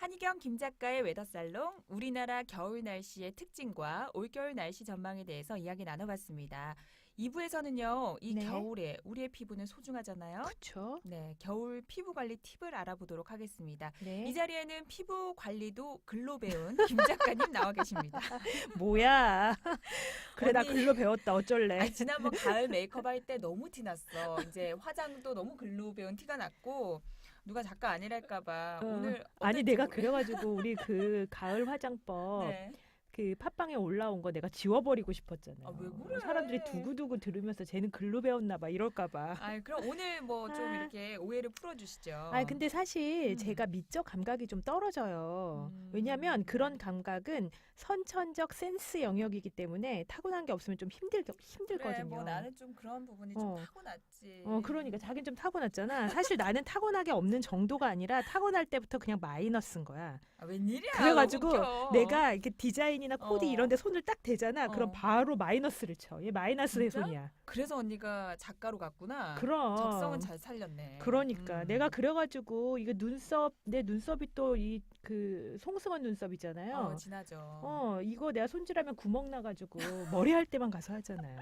한희경 김 작가의 웨더살롱 우리나라 겨울 날씨의 특징과 올겨울 날씨 전망에 대해서 이야기 나눠봤습니다. 2부에서는요, 이 네. 겨울에 우리의 피부는 소중하잖아요. 그쵸? 네, 겨울 피부 관리 팁을 알아보도록 하겠습니다. 네. 이 자리에는 피부 관리도 글로 배운 김 작가님 나와 계십니다. 뭐야? 그래 나 언니. 글로 배웠다. 어쩔래? 아니, 지난번 가을 메이크업 할 때 너무 티났어. 이제 화장도 너무 글로 배운 티가 났고 누가 작가 아니랄까봐 어. 오늘 아니 어떨지 내가 모르- 그래가지고 우리 그 가을 화장법 네. 그 팟빵에 올라온 거 내가 지워버리고 싶었잖아요. 아, 왜 그래? 사람들이 두고두고 들으면서 쟤는 글로 배웠나 봐 이럴까봐. 아, 그럼 오늘 뭐 좀 아. 이렇게 오해를 풀어주시죠. 아 근데 사실 음. 제가 미적 감각이 좀 떨어져요. 음. 왜냐하면 그런 감각은 선천적 센스 영역이기 때문에 타고난 게 없으면 좀 힘들 힘들거든요. 그래, 뭐 나는 좀 그런 부분이 어. 좀 타고났지. 어 그러니까 자긴 좀 타고났잖아. 사실 나는 타고나게 없는 정도가 아니라 타고날 때부터 그냥 마이너스인 거야. 아, 웬일이야? 그래가지고 웃겨. 내가 이렇게 디자인이 나 코디 어. 이런 데 손을 딱 대잖아. 어. 그럼 바로 마이너스를 쳐. 얘 마이너스의 진짜? 손이야. 그래서 언니가 작가로 갔구나. 그럼. 적성은 잘 살렸네. 그러니까 음. 내가 그래가지고 이거 눈썹 내 눈썹이 또 이 그 송승헌 눈썹이잖아요. 어, 지나죠. 어 이거 내가 손질하면 구멍 나가지고 머리 할 때만 가서 하잖아요.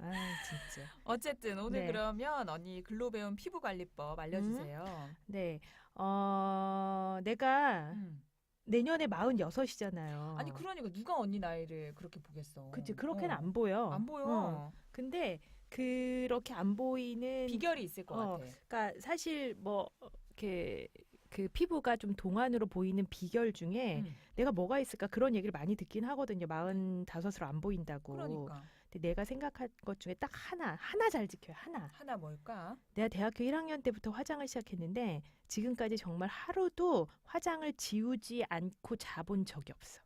아 진짜. 어쨌든 오늘 네. 그러면 언니 글로 배운 피부 관리법 알려주세요. 네. 어 내가 음. 내년에 46이잖아요. 아니 그러니까 누가 언니 나이를 그렇게 보겠어. 그치 그렇게는 어. 안 보여. 안 보여. 어. 근데 그렇게 안 보이는 비결이 있을 것 어, 같아. 그러니까 사실 뭐 이렇게 그 피부가 좀 동안으로 보이는 비결 중에 음. 내가 뭐가 있을까 그런 얘기를 많이 듣긴 하거든요. 마흔 다섯으로 안 보인다고. 그러니까 근데 내가 생각한 것 중에 딱 하나, 하나 잘 지켜요. 하나. 하나 뭘까? 내가 대학교 1학년 때부터 화장을 시작했는데 지금까지 정말 하루도 화장을 지우지 않고 자본 적이 없어.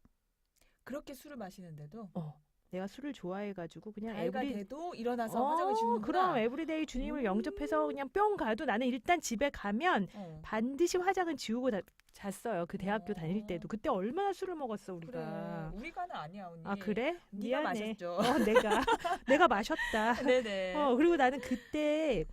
그렇게 술을 마시는데도 어. 내가 술을 좋아해가지고 그냥 에브리 돼도 일어나서 어, 화장을 지우는구나. 그럼 에브리데이 주님을 음. 영접해서 그냥 뿅 가도 나는 일단 집에 가면 어. 반드시 화장은 지우고 다, 잤어요. 그 대학교 어. 다닐 때도. 그때 얼마나 술을 먹었어 그래. 우리가. 우리가는 아니야 언니. 아 그래? 네가 미안해. 마셨죠. 어, 내가 내가 마셨다. 네네. 어 그리고 나는 그때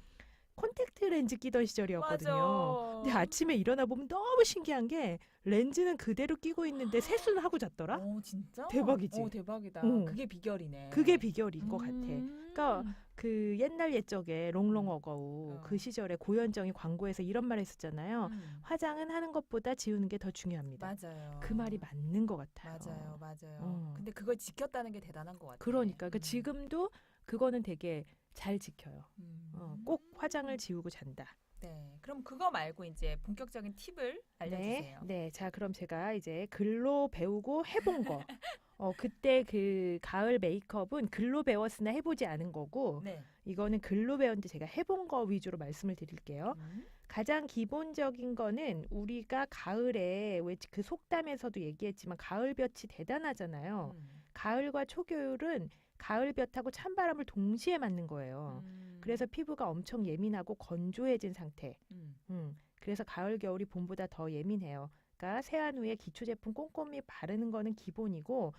콘택트 렌즈 끼던 시절이었거든요. 맞아. 근데 아침에 일어나 보면 너무 신기한 게 렌즈는 그대로 끼고 있는데 세수는 하고 잤더라. 어 진짜? 대박이지? 어 대박이다. 어. 그게 비결이네. 그게 비결인 것 같아. 음. 그러니까 그 옛날 옛적에 롱롱 어거우 어. 그 시절에 고현정이 광고에서 이런 말 했었잖아요. 음. 화장은 하는 것보다 지우는 게 더 중요합니다. 맞아요. 그 말이 맞는 것 같아요. 맞아요, 맞아요. 어. 근데 그걸 지켰다는 게 대단한 것 같아요. 그러니까 그 지금도 그거는 되게 잘 지켜요. 음. 어, 꼭 화장을 지우고 잔다. 네. 그럼 그거 말고 이제 본격적인 팁을 알려주세요. 네, 네. 자, 그럼 제가 이제 글로 배우고 해본 거. 어, 그때 그 가을 메이크업은 글로 배웠으나 해보지 않은 거고, 네. 이거는 글로 배웠는데 제가 해본 거 위주로 말씀을 드릴게요. 음. 가장 기본적인 거는 우리가 가을에 왜 그 속담에서도 얘기했지만 가을볕이 대단하잖아요. 음. 가을과 초겨울은 가을볕하고 찬바람을 동시에 맞는 거예요. 음. 그래서 피부가 엄청 예민하고 건조해진 상태. 음. 음, 그래서 가을 겨울이 봄보다 더 예민해요. 그러니까 세안 후에 기초 제품 꼼꼼히 바르는 거는 기본이고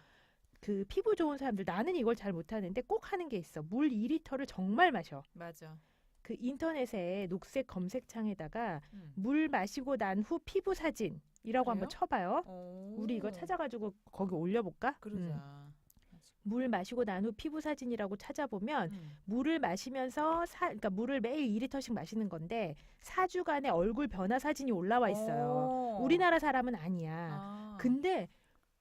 그 피부 좋은 사람들 나는 이걸 잘 못하는데 꼭 하는 게 있어. 물 2리터를 정말 마셔. 맞아. 그 인터넷에 녹색 검색창에다가 음. 물 마시고 난 후 피부 사진이라고 한번 그래요? 쳐봐요. 오. 우리 이거 찾아가지고 거기 올려볼까? 그러자. 음, 물 마시고 난 후 피부 사진이라고 찾아보면 음. 물을 마시면서 사, 그러니까 물을 매일 2리터씩 마시는 건데 4주간의 얼굴 변화 사진이 올라와 있어요. 오. 우리나라 사람은 아니야. 아. 근데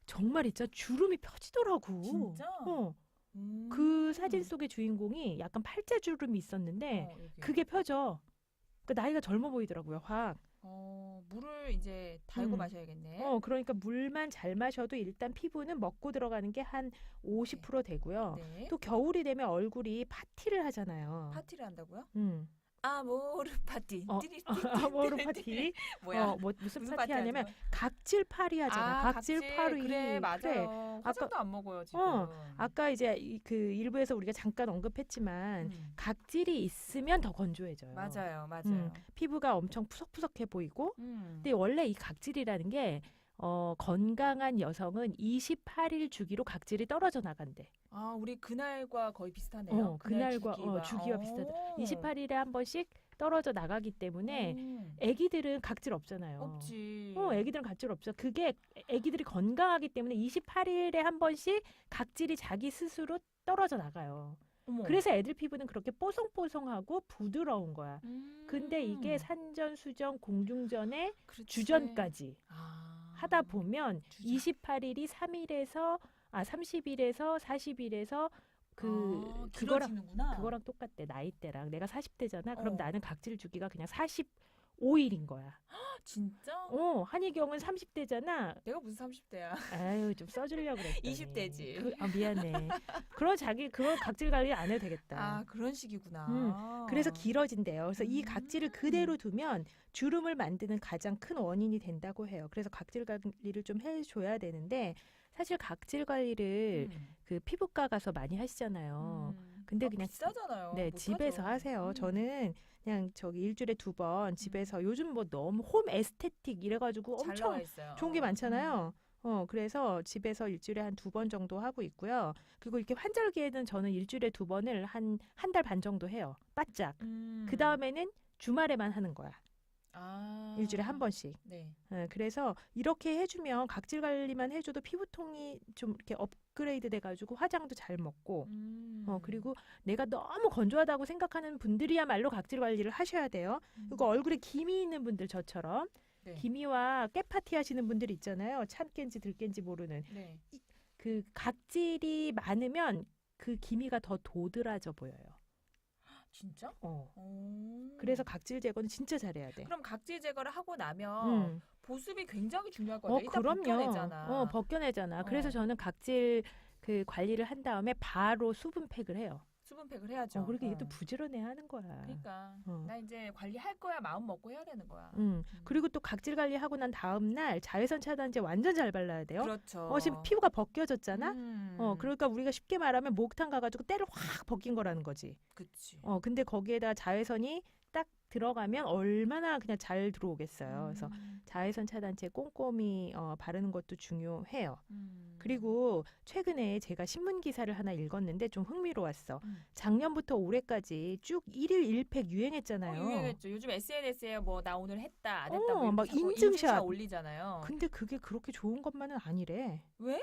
정말 있잖아 주름이 펴지더라고. 진짜? 어, 음. 그 사진 속의 주인공이 약간 팔자 주름이 있었는데 어. 그게 펴져. 그 나이가 젊어 보이더라고요. 확. 어, 물을 이제 달고 음. 마셔야겠네. 어, 그러니까 물만 잘 마셔도 일단 피부는 먹고 들어가는 게 한 50% 되고요. 네. 또 겨울이 되면 얼굴이 파티를 하잖아요. 파티를 한다고요? 음. 아모르 파티. 어, 띠리, 아모르 파티. 띠리. 뭐야? 어, 뭐 무슨, 무슨 파티 하냐면 하죠? 각질 파리 하잖아. 아, 각질, 파리. 그래 맞아요. 그래. 화장도 안 먹어요 지금. 어, 아까 이제 이- 그 일부에서 우리가 잠깐 언급했지만 음. 각질이 있으면 더 건조해져요. 맞아요, 맞아요. 음. 피부가 엄청 푸석푸석해 보이고 음. 근데 원래 이 각질이라는 게 어, 건강한 여성은 28일 주기로 각질이 떨어져 나간대. 아 우리 그날과 거의 비슷하네요. 어, 그날과 주기와. 어, 주기와 비슷하다. 오. 28일에 한 번씩 떨어져 나가기 때문에 음. 아기들은 각질 없잖아요. 없지. 어, 아기들은 각질 없어. 그게 아기들이 건강하기 때문에 28일에 한 번씩 각질이 자기 스스로 떨어져 나가요. 어머. 그래서 애들 피부는 그렇게 뽀송뽀송하고 부드러운 거야. 음. 근데 이게 산전, 수전, 공중전에 그렇지. 주전까지 아. 하다 보면 주전. 28일이 3일에서 아 30일에서 40일에서 그 아, 그거랑 길어지는구나. 그거랑 똑같대 나이대랑 내가 40대잖아. 그럼 어. 나는 각질 주기가 그냥 45일인 거야. 진짜? 어 한희경은 30대잖아. 내가 무슨 30대야. 아유 좀 써주려고 그랬더니 20 대지. 그, 아 미안해. 그럼 자기 그거 각질 관리 안 해도 되겠다. 아 그런 식이구나. 음, 그래서 길어진대요. 그래서 이 음. 각질을 그대로 두면 주름을 만드는 가장 큰 원인이 된다고 해요. 그래서 각질 관리를 좀 해줘야 되는데 사실 각질 관리를 음. 그 피부과 가서 많이 하시잖아요. 음. 근데 아, 그냥 비싸잖아요. 네. 집에서 하세요. 음. 저는 그냥 저기 일주일에 두 번 집에서 요즘 뭐 너무 홈 에스테틱 이래가지고 잘 엄청. 좋은 게 음. 많잖아요. 어, 그래서 집에서 일주일에 한 두 번 정도 하고 있고요. 그리고 이렇게 환절기에는 저는 일주일에 두 번을 한 한 달 반 정도 해요. 바짝. 음. 그 다음에는 주말에만 하는 거야. 아. 일주일에 한 번씩. 네. 예, 그래서 이렇게 해주면 각질 관리만 해줘도 피부통이 좀 이렇게 업그레이드 돼가지고 화장도 잘 먹고, 음. 어, 그리고 내가 너무 건조하다고 생각하는 분들이야말로 각질 관리를 하셔야 돼요. 음. 그리고 얼굴에 기미 있는 분들 저처럼 네. 기미와 깨파티 하시는 분들 있잖아요. 참깨인지 들깨인지 모르는 네. 그 각질이 많으면 그 기미가 더 도드라져 보여요. 진짜? 어. 오. 그래서 각질 제거는 진짜 잘해야 돼. 그럼 각질 제거를 하고 나면 음. 보습이 굉장히 중요할 것 어. 일단 그럼요. 벗겨내잖아. 어, 벗겨내잖아. 그래서 어. 저는 각질 그 관리를 한 다음에 바로 수분팩을 해요. 수분팩을 해야죠. 어, 또 어. 부지런해 하는 거야. 그러니까 어. 나 이제 관리할 거야 마음 먹고 해야 되는 거야. 음. 그리고 또 각질 관리하고 난 다음 날 자외선 차단제 완전 잘 발라야 돼요. 그렇죠. 어, 지금 피부가 벗겨졌잖아. 음. 어, 그러니까 우리가 쉽게 말하면 목욕탕 가가지고 때를 확 벗긴 거라는 거지. 그치. 어, 근데 거기에다 자외선이 딱 들어가면 얼마나 그냥 잘 들어오겠어요. 그래서 음. 자외선 차단제 kom꼼히 어, 바르는 것도 중요해요. 음. 그리고 최근에 제가 신문 기사를 하나 읽었는데 좀 흥미로웠어. 음. 작년부터 올해까지 쭉 일일 일팩 어, 유행했잖아요. 유행했죠. 요즘 SNS에 뭐 나 오늘 했다 안 어, 했다 뭐막 이렇게 자꾸 인증샷. 올리잖아요. 근데 그게 그렇게 좋은 것만은 아니래. 왜?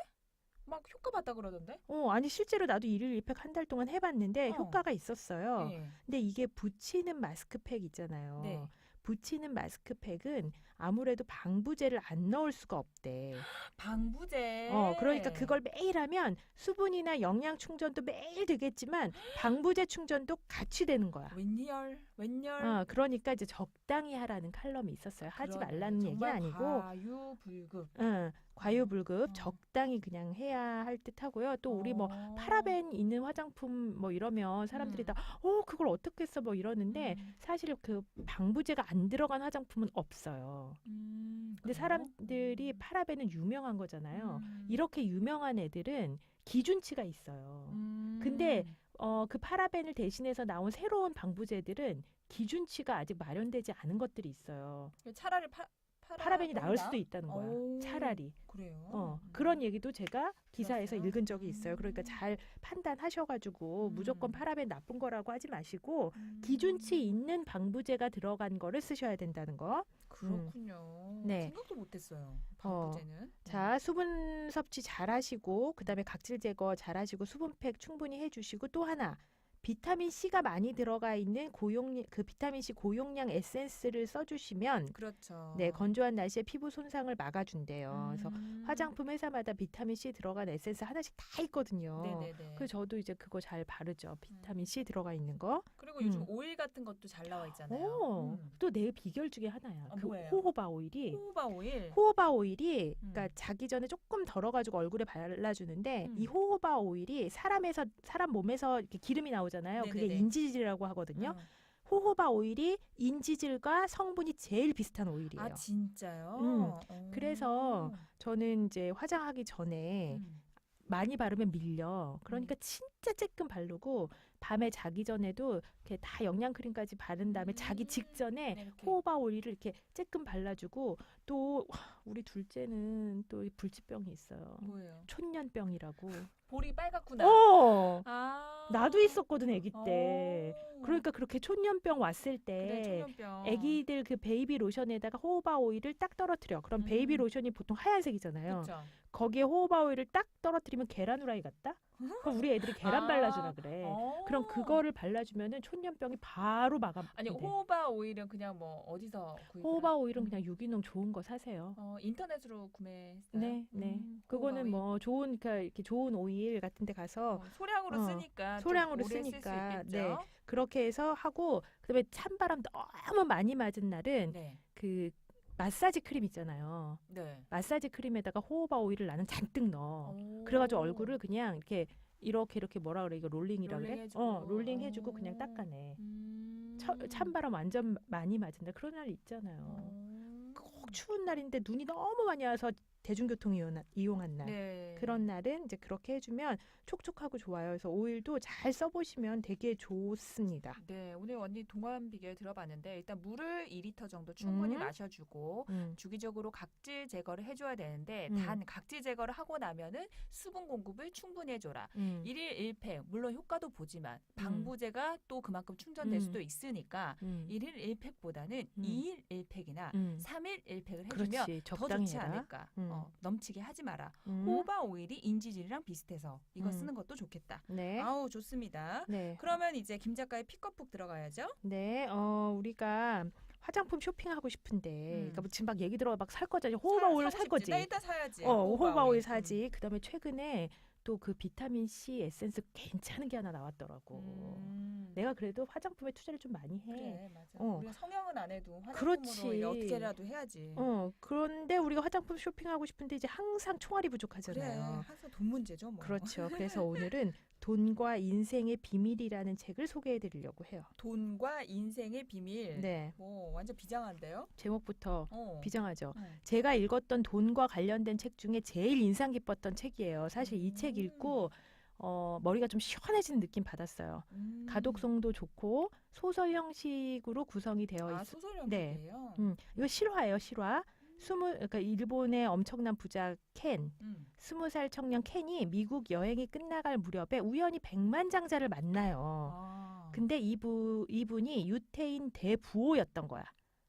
막 효과 봤다 그러던데? 어, 아니 실제로 나도 일일 일팩 한 달 동안 해봤는데 어. 효과가 있었어요. 예. 근데 이게 붙이는 마스크팩 있잖아요. 네. 붙이는 마스크팩은 아무래도 방부제를 안 넣을 수가 없대. 방부제. 어, 그러니까 그걸 매일 하면 수분이나 영양 충전도 매일 되겠지만 방부제 충전도 같이 되는 거야. 웬열 웬열. 어, 그러니까 이제 적당히 하라는 칼럼이 있었어요. 하지 그러네. 말라는 얘기 정말 아니고, 과유불급. 응, 과유불급 어. 적당히 그냥 해야 할 듯하고요. 또 우리 뭐 어. 파라벤 있는 화장품 뭐 이러면 사람들이 음. 다, 어, 그걸 어떻게 써? 뭐 이러는데 음. 사실 그 방부제가 안 들어간 화장품은 없어요. 음, 근데? 사람들이 음. 파라벤은 유명한 거잖아요. 음. 이렇게 유명한 애들은 기준치가 있어요. 음. 근데 어, 그 파라벤을 대신해서 나온 새로운 방부제들은 기준치가 아직 마련되지 않은 것들이 있어요. 차라리 파, 파라, 파라벤이 나을 수도 있다는 거야. 오. 차라리. 그래요. 어, 음. 그런 얘기도 제가 기사에서 들었어요? 읽은 적이 있어요. 그러니까 음. 잘 판단하셔가지고 음. 무조건 파라벤 나쁜 거라고 하지 마시고 음. 기준치 있는 방부제가 들어간 거를 쓰셔야 된다는 거. 그렇군요. 네. 생각도 못했어요. 어. 방부제는. 자, 수분 섭취 잘 하시고, 그 다음에 각질 제거 잘 하시고, 수분팩 충분히 해주시고, 또 하나, 비타민 C가 많이 들어가 있는 고용, 그 비타민 C 고용량 에센스를 써주시면, 그렇죠. 네, 건조한 날씨에 피부 손상을 막아준대요. 그래서 음. 화장품 회사마다 비타민 C 들어간 에센스 하나씩 다 있거든요. 네네네. 그래서 저도 이제 그거 잘 바르죠. 비타민 C 들어가 있는 거. 그리고 요즘 음. 오일 같은 것도 잘 나와 있잖아요. 오, 음. 또내 비결 중에 하나야. 아, 그 뭐예요? 호호바 오일이. 호호바 오일. 호호바 오일이 음. 그러니까 자기 전에 조금 덜어가지고 얼굴에 발라주는데 음. 이 호호바 오일이 사람에서 사람 몸에서 이렇게 기름이 나오 잖아요. 그게 네네네. 인지질이라고 하거든요. 음. 호호바 오일이 인지질과 성분이 제일 비슷한 오일이에요. 아 진짜요? 음. 오. 그래서 저는 이제 화장하기 전에 음. 많이 바르면 밀려. 그러니까 진짜 쬐끔 바르고 밤에 자기 전에도 이렇게 다 영양 크림까지 바른 다음에 자기 음. 직전에 네, 이렇게. 호호바 오일을 이렇게 쬐끔 발라주고 또 와, 우리 둘째는 또 이 불치병이 있어요. 뭐예요? 촌년병이라고. 볼이 빨갛구나. 어, 아. 나도 있었거든 아기 때. 어. 그러니까 그렇게 촌년병 왔을 그래, 때 청년병. 아기들 그 베이비 로션에다가 호호바 오일을 딱 떨어뜨려. 그럼 음. 베이비 로션이 보통 하얀색이잖아요. 그쵸? 거기에 호호바 오일을 딱 떨어뜨리면 계란 후라이 같다? 그럼 우리 애들이 계란 아. 발라주라 그래. 어. 그럼 그거를 발라주면은 촌년병이 바로 마감. 아니 돼. 호바 오일은 그냥 뭐 어디서 구입? 호호바 오일은 그냥 유기농 좋은 거 사세요. 어 인터넷으로 구매했어요. 네, 네. 음, 그거는 뭐 좋은 그러니까 이렇게 좋은 오일 같은 데 오일. 가서 어, 소량으로 어, 쓰니까 좀 소량으로 쓰니까? 네. 그렇게 해서 하고 그다음에 찬바람 너무 많이 맞은 날은 네. 그 마사지 크림 있잖아요. 네. 마사지 크림에다가 호호바 오일을 나는 잔뜩 넣어. 오. 그래가지고 얼굴을 그냥 이렇게 이렇게 이렇게 뭐라 그래 이거 롤링이라 그래? 롤링해주고. 어 롤링 해주고 그냥 오. 닦아내. 음. 처, 찬바람 완전 많이 맞은 날 그런 날 있잖아요. 어. 꼭 추운 날인데 눈이 너무 많이 와서 대중교통 이용, 이용한 날. 네. 그런 날은 이제 그렇게 해주면 촉촉하고 좋아요. 그래서 오일도 잘 써보시면 되게 좋습니다. 네, 오늘 언니 동안 비결 들어봤는데 일단 물을 2리터 정도 충분히 음. 마셔주고 음. 주기적으로 각질 제거를 해줘야 되는데 음. 단 각질 제거를 하고 나면은 수분 공급을 충분히 해줘라. 음. 일일 1팩 물론 효과도 보지만 방부제가 또 그만큼 충전될 음. 수도 있으니까 음. 일일 1팩보다는 음. 이 2일 1팩이나 음. 삼일 1팩을 해주면 그렇지 더 좋지. 않을까. 음. 어, 넘치게 하지 마라. 음. 호바 오일이 인지질이랑 비슷해서 이거 음. 쓰는 것도 좋겠다. 네. 아우 좋습니다. 네. 그러면 이제 김 작가의 픽업북 들어가야죠. 네. 어 우리가 화장품 쇼핑하고 싶은데, 음. 그러니까 뭐 지금 막 얘기 들어 막 살 거잖아. 호호바 오일 살. 거지. 나 일단 사야지. 어, 호호바 오일 음. 사지. 그다음에 최근에 또 그 비타민 C 에센스 괜찮은 게 하나 나왔더라고. 음. 내가 그래도 화장품에 투자를 좀 많이 해. 그래 맞아. 어. 우리가 성형은 안 해도 그렇지. 화장품으로 이제 어떻게라도 해야지. 어, 그런데 우리가 화장품 쇼핑하고 싶은데 이제 항상 총알이 그래 부족하잖아요. 항상 돈 문제죠 뭐. 그렇죠. 그래서 오늘은 돈과 인생의 비밀이라는 책을 소개해 드리려고 해요. 돈과 인생의 비밀. 네. 뭐 완전 비장한데요. 제목부터 어. 비장하죠. 어. 제가 읽었던 돈과 관련된 책 중에 제일 인상 깊었던 책이에요. 사실 이책 음. 읽고 어, 머리가 좀 시원해지는 느낌 받았어요. 음. 가독성도 좋고 소설 형식으로 구성이 되어 아 있어. 소설 네. 연기예요. 음, 이거 실화예요, 실화. 스무 그러니까 일본의 엄청난 부자 켄, 음. 스무 살 청년 켄이 미국 여행이 끝나갈 무렵에 우연히 백만장자를 만나요. 아. 근데 이부 이분이 유태인 대부호였던 거야.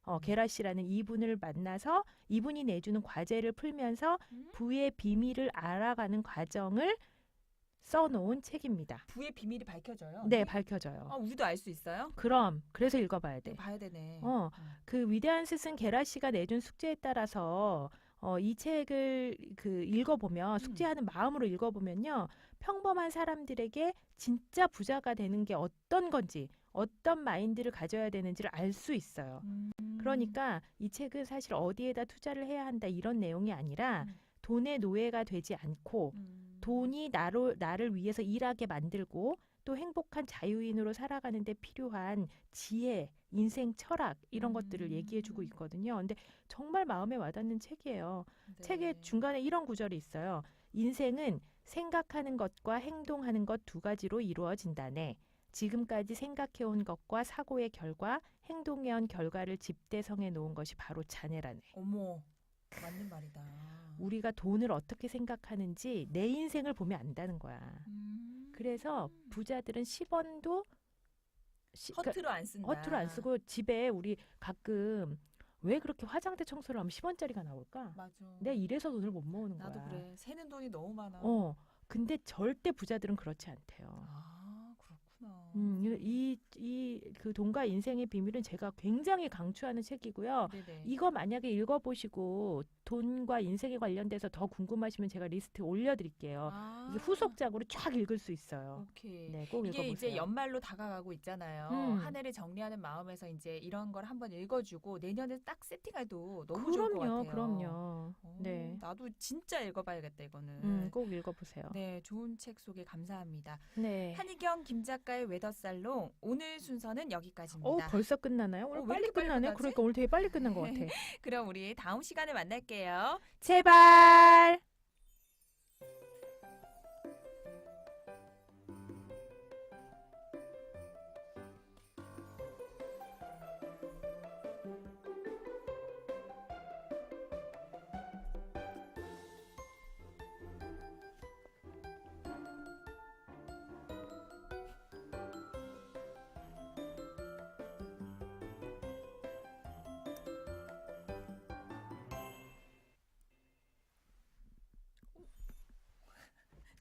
어, 음. 게라 씨라는 이분을 만나서 이분이 내주는 과제를 풀면서 음? 부의 비밀을 알아가는 과정을 써놓은 책입니다. 부의 비밀이 밝혀져요. 네, 밝혀져요. 아 우리도 알 수 있어요? 그럼 그래서 읽어봐야 돼. 이거 봐야 되네. 어, 음. 그 위대한 스승 게라 씨가 내준 숙제에 따라서 어, 이 책을 그 읽어보면 숙제하는 마음으로 읽어보면요 평범한 사람들에게 진짜 부자가 되는 게 어떤 건지 어떤 마인드를 가져야 되는지를 알 수 있어요. 음. 그러니까 이 책은 사실 어디에다 투자를 해야 한다 이런 내용이 아니라 음. 돈의 노예가 되지 않고 음. 돈이 나로, 나를 위해서 일하게 만들고 또 행복한 자유인으로 살아가는 데 필요한 지혜, 인생 철학 이런 것들을 얘기해 주고 음. 있거든요. 근데 정말 마음에 와닿는 책이에요. 네. 책의 중간에 이런 구절이 있어요. 인생은 생각하는 것과 행동하는 것 두 가지로 이루어진다네. 지금까지 생각해온 것과 사고의 결과, 행동해온 결과를 집대성해 놓은 것이 바로 자네라네. 어머 맞는 말이다. 우리가 돈을 어떻게 생각하는지 내 인생을 보면 안다는 거야. 음. 그래서 부자들은 10원도 시, 그러니까 허투루 안 쓴다. 허투루 안 쓰고 집에 우리 가끔 왜 그렇게 화장대 청소를 하면 10원짜리가 나올까? 맞아. 내가 이래서 돈을 못 모으는 나도 거야. 그래. 새는 돈이 너무 많아. 어. 근데 절대 부자들은 그렇지 않대요. 아. 음, 이 이 그 돈과 인생의 비밀은 제가 굉장히 강추하는 책이고요. 네네. 이거 만약에 읽어보시고 돈과 인생에 관련돼서 더 궁금하시면 제가 리스트 올려드릴게요. 아, 이게 후속작으로 쫙 읽을 수 있어요. 오케이. 네, 꼭 이게 읽어보세요. 이제 연말로 다가가고 있잖아요. 음. 한 해를 정리하는 마음에서 이제 이런 걸 한번 읽어주고 내년에 딱 세팅해도 너무 좋을 것 그럼요, 같아요. 그럼요. 어, 네, 나도 진짜 읽어봐야겠다 이거는. 음, 꼭 읽어보세요. 네, 좋은 책 소개 감사합니다. 네. 한희경 김 작가의 웨더살롱 오늘 순서는 여기까지입니다. 어 벌써 끝나나요? 오늘 어, 왜 빨리 이렇게 빨리 끝나네요. 끝나지? 그러니까 오늘 되게 빨리 끝난 것 같아. 그럼 우리 다음 시간에 만날게 요. 제발.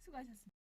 수고하셨습니다.